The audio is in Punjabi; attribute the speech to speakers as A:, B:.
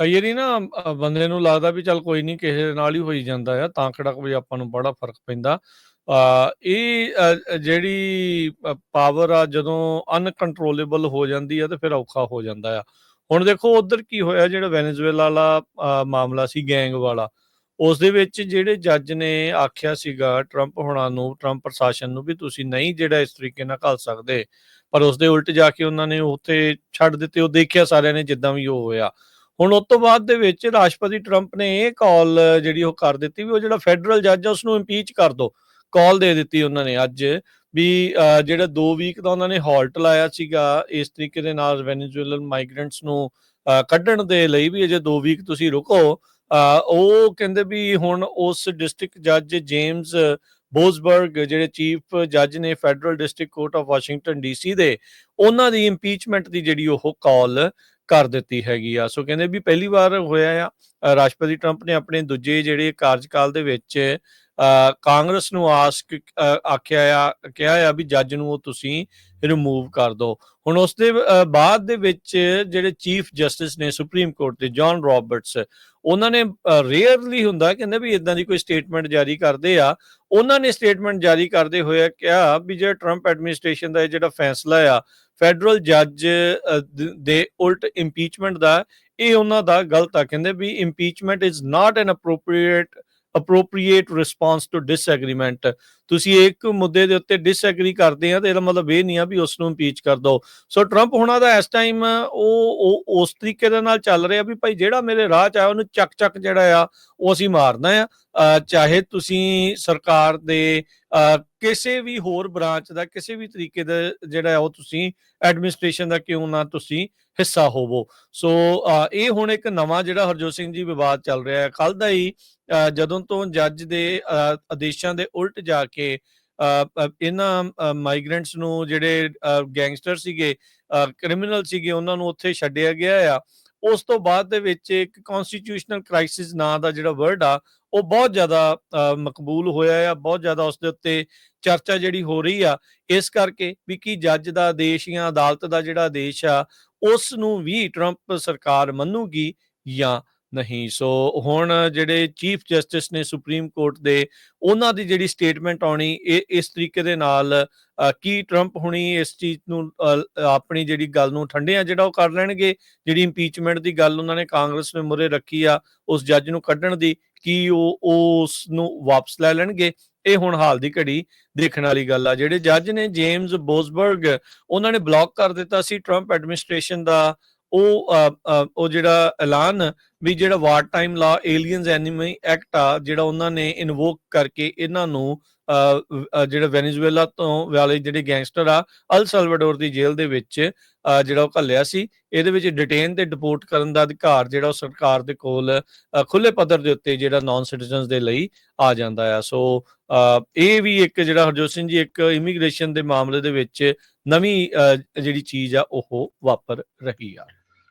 A: ਕਈ ਵਾਰੀ ਨਾ ਅ, ਬੰਦੇ ਨੂੰ ਲੱਗਦਾ ਵੀ ਚੱਲ ਕੋਈ ਨਹੀਂ ਕਿਸੇ ਨਾਲ ਹੀ ਹੋਈ ਜਾਂਦਾ ਆ ਤਾਂ ਕਿਹੜਾ ਕੋਈ ਆਪਾਂ ਨੂੰ ਬੜਾ ਫ਼ਰਕ ਪੈਂਦਾ। ਆ ਇਹ ਅ, ਜਿਹੜੀ ਪਾਵਰ ਆ ਜਦੋਂ ਅਨਕੰਟਰੋਲੇਬਲ ਹੋ ਜਾਂਦੀ ਆ ਤੇ ਫਿਰ ਔਖਾ ਹੋ ਜਾਂਦਾ ਆ। ਹੁਣ ਦੇਖੋ ਉਧਰ ਕੀ ਹੋਇਆ ਜਿਹੜਾ ਵੈਨੇਜ਼ੁਏਲਾ ਵਾਲਾ ਅ, ਮਾਮਲਾ ਸੀ ਗੈਂਗ ਵਾਲਾ ਉਸ ਦੇ ਵਿੱਚ ਜਿਹੜੇ ਜੱਜ ਨੇ ਆਖਿਆ ਸੀਗਾ ਟਰੰਪ ਹੁਣਾਂ ਨੂੰ ਟਰੰਪ ਪ੍ਰਸ਼ਾਸਨ ਨੂੰ ਵੀ ਤੁਸੀਂ ਨਹੀਂ ਜਿਹੜਾ ਇਸ ਤਰੀਕੇ ਨਾਲ ਘੱਲ ਸਕਦੇ ਪਰ ਉਸ ਦੇ ਉਲਟ ਜਾ ਕੇ ਉਹਨਾਂ ਨੇ ਉੱਥੇ ਛੱਡ ਦਿੱਤੇ ਉਹ ਦੇਖਿਆ ਸਾਰਿਆਂ ਨੇ ਜਿੱਦਾਂ ਵੀ ਉਹ ਹੋਇਆ। ਹੁਣ ਉਸ ਤੋਂ ਬਾਅਦ ਦੇ ਵਿੱਚ ਰਾਸ਼ਟਰਪਤੀ ਟਰੰਪ ਨੇ ਇਹ ਕਾਲ ਜਿਹੜੀ ਉਹ ਕਰ ਦਿੱਤੀ ਵੀ ਉਹ ਜਿਹੜਾ ਫੈਡਰਲ ਜੱਜ ਆ ਉਸ ਨੂੰ ਇੰਪੀਚ ਕਰ ਦਿਓ ਕਾਲ ਦੇ ਦਿੱਤੀ ਉਹਨਾਂ ਨੇ ਅੱਜ ਵੀ ਜਿਹੜਾ 2 ਵੀਕ ਦਾ ਉਹਨਾਂ ਨੇ ਹਾਲਟ ਲਾਇਆ ਸੀਗਾ ਇਸ ਤਰੀਕੇ ਦੇ ਨਾਲ ਵੈਨੇਜ਼ੁਏਲਨ ਮਾਈਗ੍ਰੈਂਟਸ ਨੂੰ ਕੱਢਣ ਦੇ ਲਈ ਵੀ ਅਜੇ 2 ਵੀਕ ਤੁਸੀਂ ਰੁਕੋ। ਅ, ਉਹ ਕਹਿੰਦੇ ਵੀ ਹੁਣ ਉਸ ਡਿਸਟ੍ਰਿਕਟ ਜੱਜ ਜੇਮਸ ਬੋਸਬਰਗ ਜਿਹੜੇ ਚੀਫ ਜੱਜ ਨੇ federal district court of Washington DC ਦੇ ਉਹਨਾਂ ਦੀ ਇੰਪੀਚਮੈਂਟ ਦੀ ਜਿਹੜੀ ਉਹ ਕਾਲ ਕਰ ਦਿੱਤੀ ਹੈਗੀ ਆ। ਸੋ ਕਹਿੰਦੇ ਵੀ ਪਹਿਲੀ ਵਾਰ ਹੋਇਆ ਆ। ਰਾਸ਼ਟਰਪਤੀ ਟਰੰਪ ਨੇ ਆਪਣੇ ਦੂਜੇ ਜਿਹੜੇ ਕਾਰਜਕਾਲ ਦੇ ਵਿੱਚ ਕਾਂਗਰਸ ਨੂੰ ਆਸਕ ਆਖਿਆ ਆ, ਕਿਹਾ ਆ ਵੀ ਜੱਜ ਨੂੰ ਉਹ ਤੁਸੀਂ ਰਿਮੂਵ ਕਰ ਦਿਓ। ਹੁਣ ਉਸ ਦੇ ਬਾਅਦ ਦੇ ਵਿੱਚ ਜਿਹੜੇ ਚੀਫ ਜਸਟਿਸ ਨੇ ਸੁਪਰੀਮ ਕੋਰਟ ਦੇ ਜੌਨ ਰਾਬਰਟਸ ਉਹਨਾਂ ਨੇ ਰੇਅਰਲੀ ਹੁੰਦਾ ਕਹਿੰਦੇ ਵੀ ਇਦਾਂ ਦੀ ਕੋਈ ਸਟੇਟਮੈਂਟ ਜਾਰੀ ਕਰਦੇ ਆ। ਉਹਨਾਂ ਨੇ ਸਟੇਟਮੈਂਟ ਜਾਰੀ ਕਰਦੇ ਹੋਏ ਕਿਹਾ ਵੀ ਜਿਹੜਾ ਟਰੰਪ ਐਡਮਿਨਿਸਟ੍ਰੇਸ਼ਨ ਦਾ ਇਹ ਜਿਹੜਾ ਫੈਸਲਾ ਆ ਫੈਡਰਲ ਜੱਜ ਦੇ ਉਲਟ ਇੰਪੀਚਮੈਂਟ ਦਾ, ਇਹ ਉਹਨਾਂ ਦਾ ਗਲਤ ਆ। ਕਹਿੰਦੇ ਵੀ impeachment is not an inappropriate inappropriate response to disagreement ਤੁਸੀਂ ਇੱਕ ਮੁੱਦੇ ਦੇ ਉੱਤੇ ਡਿਸਐਗਰੀ ਕਰਦੇ ਆ, ਤੇ ਇਹਦਾ ਮਤਲਬ ਇਹ ਨਹੀਂ ਆ ਵੀ ਉਸ ਨੂੰ ਇੰਪੀਚ ਕਰ ਦਿਓ ਸੋ ਟਰੰਪ ਹੁਣਾਂ ਦਾ ਇਸ ਟਾਈਮ ਉਹ ਉਸ ਤਰੀਕੇ ਦੇ ਨਾਲ ਚੱਲ ਰਿਹਾ ਵੀ ਭਾਈ ਜਿਹੜਾ ਮੇਰੇ ਰਾਹ ਚ ਆਇਆ, ਉਹਨੂੰ ਚੱਕ ਚੱਕ ਜਿਹੜਾ ਆ, ਉਹ ਅਸੀਂ ਮਾਰਨਾ ਆ। ਚਾਹੇ ਤੁਸੀਂ ਸਰਕਾਰ ਦੇ ਕਿਸੇ ਵੀ ਹੋਰ ਬ੍ਰਾਂਚ ਦਾ, ਕਿਸੇ ਵੀ ਤਰੀਕੇ ਦਾ ਜਿਹੜਾ ਉਹ ਤੁਸੀਂ ਐਡਮਿਨਿਸਟ੍ਰੇਸ਼ਨ ਦਾ ਕਿਉਂ ਨਾ ਤੁਸੀਂ ਹਿੱਸਾ ਹੋਵੋ। ਸੋ ਇਹ ਹੁਣ ਇੱਕ ਨਵਾਂ ਜਿਹੜਾ ਹਰਜੋਤ ਸਿੰਘ ਜੀ ਵਿਵਾਦ ਚੱਲ ਰਿਹਾ ਹੈ। ਕੱਲ ਦਾ ਹੀ ਅ, ਜਦੋਂ ਤੋਂ ਜੱਜ ਦੇ ਅ, ਆਦੇਸ਼ਾਂ ਦੇ ਉਲਟ ਜਾ ਕੇ ਅ, ਇਹਨਾਂ ਮਾਈਗ੍ਰੈਂਟਸ ਨੂੰ ਜਿਹੜੇ ਗੈਂਗਸਟਰ ਸੀਗੇ ਕ੍ਰਿਮੀਨਲ ਸੀਗੇ ਉਹਨਾਂ ਨੂੰ ਉੱਥੇ ਛੱਡਿਆ ਗਿਆ ਆ। ਉਸ ਤੋਂ ਬਾਅਦ ਦੇ ਵਿੱਚ ਇੱਕ ਕਨਸਟੀਟਿਊਸ਼ਨਲ ਕ੍ਰਾਈਸਿਸ ਨਾਂ ਦਾ ਜਿਹੜਾ ਵਰਡ ਆ ਉਹ ਬਹੁਤ ਜ਼ਿਆਦਾ ਅ, ਮਕਬੂਲ ਹੋਇਆ ਆ ਬਹੁਤ ਜ਼ਿਆਦਾ ਉਸ ਦੇ ਉੱਤੇ ਚਰਚਾ ਜਿਹੜੀ ਹੋ ਰਹੀ ਆ ਇਸ ਕਰਕੇ ਵੀ ਕੀ ਜੱਜ ਦਾ ਆਦੇਸ਼ ਜਾਂ ਅਦਾਲਤ ਦਾ ਜਿਹੜਾ ਆਦੇਸ਼ ਆ ਉਸ ਨੂੰ ਵੀ ਟਰੰਪ ਸਰਕਾਰ ਮੰਨੂਗੀ ਜਾਂ ਨਹੀਂ। ਸੋ ਹੁਣ ਜਿਹੜੇ ਚੀਫ ਜਸਟਿਸ ਨੇ ਸੁਪਰੀਮ ਕੋਰਟ ਦੇ, ਉਹਨਾਂ ਦੀ ਜਿਹੜੀ ਸਟੇਟਮੈਂਟ ਆਉਣੀ, ਇਹ ਇਸ ਤਰੀਕੇ ਦੇ ਨਾਲ ਕੀ ਟਰੰਪ ਹੁਣੀ ਇਸ ਚੀਜ਼ ਨੂੰ ਆਪਣੀ ਜਿਹੜੀ ਗੱਲ ਨੂੰ ਠੰਡਿਆਂ ਜਿਹੜਾ ਉਹ ਕਰ ਲੈਣਗੇ? ਜਿਹੜੀ ਇੰਪੀਚਮੈਂਟ ਦੀ ਗੱਲ ਉਹਨਾਂ ਨੇ ਕਾਂਗਰਸ ਨੇ ਮੁਰੇ ਰੱਖੀ ਆ, ਉਸ ਜੱਜ ਨੂੰ ਕੱਢਣ ਦੀ, ਕੀ ਉਹ ਉਸ ਨੂੰ ਵਾਪਸ ਲੈ ਲੈਣਗੇ? ਇਹ ਹੁਣ ਹਾਲ ਦੀ ਘੜੀ ਦੇਖਣ ਵਾਲੀ ਗੱਲ ਆ। ਜਿਹੜੇ ਜੱਜ ਨੇ ਜੇਮਸ ਬੋਸਬਰਗ, ਉਹਨਾਂ ਨੇ ਬਲੌਕ ਕਰ ਦਿੱਤਾ ਸੀ ਟਰੰਪ ਐਡਮਿਨਿਸਟ੍ਰੇਸ਼ਨ ਦਾ ਉਹ ਉਹ ਜਿਹੜਾ ਐਲਾਨ ਵੀ ਜਿਹੜਾ war time law aliens enemy act ਆ ਜਿਹੜਾ ਉਹਨਾਂ ਨੇ ਇਨਵੋਕ ਕਰਕੇ ਇਹਨਾਂ ਨੂੰ ਜਿਹੜਾ ਵੈਨੇਜ਼ੁਏਲਾ ਤੋਂ ਵਾਲੇ ਜਿਹੜੇ ਗੈਂਗਸਟਰ ਆ ਅਲ ਸਲਵਾਡੋਰ ਦੀ ਜੇਲ੍ਹ ਦੇ ਵਿੱਚ ਜਿਹੜਾ ਉਹ ਘੱਲਿਆ ਸੀ ਇਹਦੇ ਵਿੱਚ ਡਿਟੇਨ ਤੇ ਡਿਪੋਰਟ ਕਰਨ ਦਾ ਅਧਿਕਾਰ ਜਿਹੜਾ ਉਹ ਸਰਕਾਰ ਦੇ ਕੋਲ ਖੁੱਲੇ ਪੱਧਰ ਦੇ ਉੱਤੇ ਜਿਹੜਾ ਨਾਨ ਸਿਟੀਜ਼ਨਸ ਦੇ ਲਈ ਆ ਜਾਂਦਾ ਆ। ਸੋ ਇਹ ਵੀ ਇੱਕ ਜਿਹੜਾ ਹਰਜੋਤ ਸਿੰਘ ਜੀ ਇੱਕ ਇਮੀਗ੍ਰੇਸ਼ਨ ਦੇ ਮਾਮਲੇ ਦੇ ਵਿੱਚ ਨਵੀਂ ਅ, ਜਿਹੜੀ ਚੀਜ਼ ਆ ਉਹ ਵਾਪਰ ਰਹੀ ਆ।